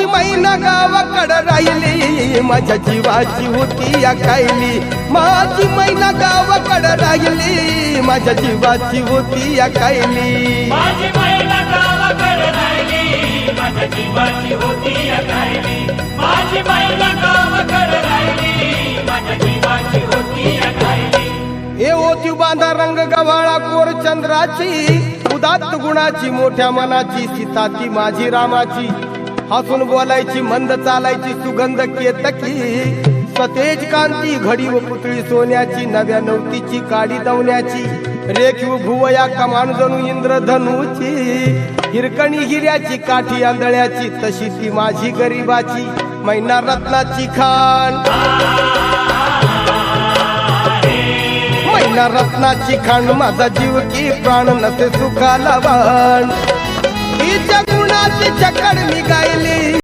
माझी मैना गावाकडं राहिली. माझ्या जीवाची होती या कायली. माझी महिला गावाकडे राहिली. माझ्या जीवाची होती या जीवाची होती बांधा रंग गव्हाळा कोर चंद्राची उदात्त गुणाची मोठ्या मनाची सीता ती माझी रामाची. हसून बोलायची मंद चालायची सुगंध केतकी. सतेज कांती घडी व पुतळी सोन्याची नव्या नवतीची काडी दवण्याची. रेखीव भुवया कमान जणू इंद्रधनुची. हिरकणी हिऱ्याची काठी आंधळ्याची तशी ती माझी गरीबाची. मैना रत्नाची खाण. मैना रत्नाची खाण माझा जीव की प्राण नसे सुखाला वाण.